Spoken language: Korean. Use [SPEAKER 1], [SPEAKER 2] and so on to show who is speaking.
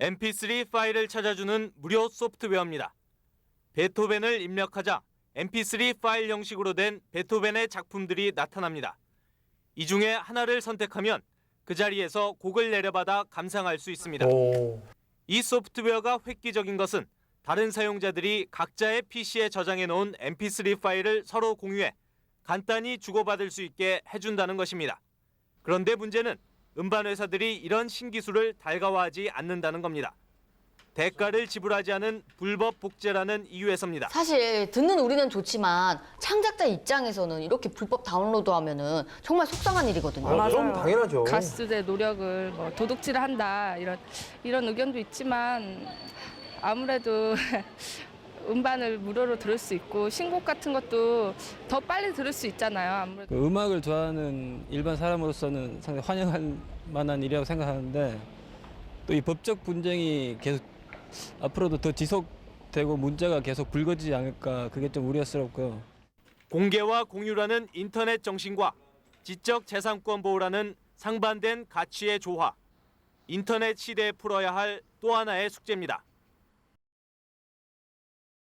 [SPEAKER 1] MP3 파일을 찾아주는 무료 소프트웨어입니다. 베토벤을 입력하자 MP3 파일 형식으로 된 베토벤의 작품들이 나타납니다. 이 중에 하나를 선택하면 그 자리에서 곡을 내려받아 감상할 수 있습니다.
[SPEAKER 2] 오.
[SPEAKER 1] 이 소프트웨어가 획기적인 것은 다른 사용자들이 각자의 PC에 저장해 놓은 MP3 파일을 서로 공유해 간단히 주고받을 수 있게 해준다는 것입니다. 그런데 문제는 음반 회사들이 이런 신기술을 달가워하지 않는다는 겁니다. 대가를 지불하지 않은 불법 복제라는 이유에서입니다.
[SPEAKER 3] 사실 듣는 우리는 좋지만 창작자 입장에서는 이렇게 불법 다운로드하면은 정말 속상한 일이거든요.
[SPEAKER 2] 아, 그럼 당연하죠.
[SPEAKER 4] 가수들의 노력을 뭐 도둑질을 한다 이런 이런 의견도 있지만 아무래도 음반을 무료로 들을 수 있고 신곡 같은 것도 더 빨리 들을 수 있잖아요. 아무래도
[SPEAKER 5] 그 음악을 좋아하는 일반 사람으로서는 상당히 환영할 만한 일이라고 생각하는데 또 이 법적 분쟁이 계속 앞으로도 더 지속되고 문제가 계속 불거지지 않을까 그게 좀 우려스럽고요.
[SPEAKER 1] 공개와 공유라는 인터넷 정신과 지적 재산권 보호라는 상반된 가치의 조화. 인터넷 시대에 풀어야 할 또 하나의 숙제입니다.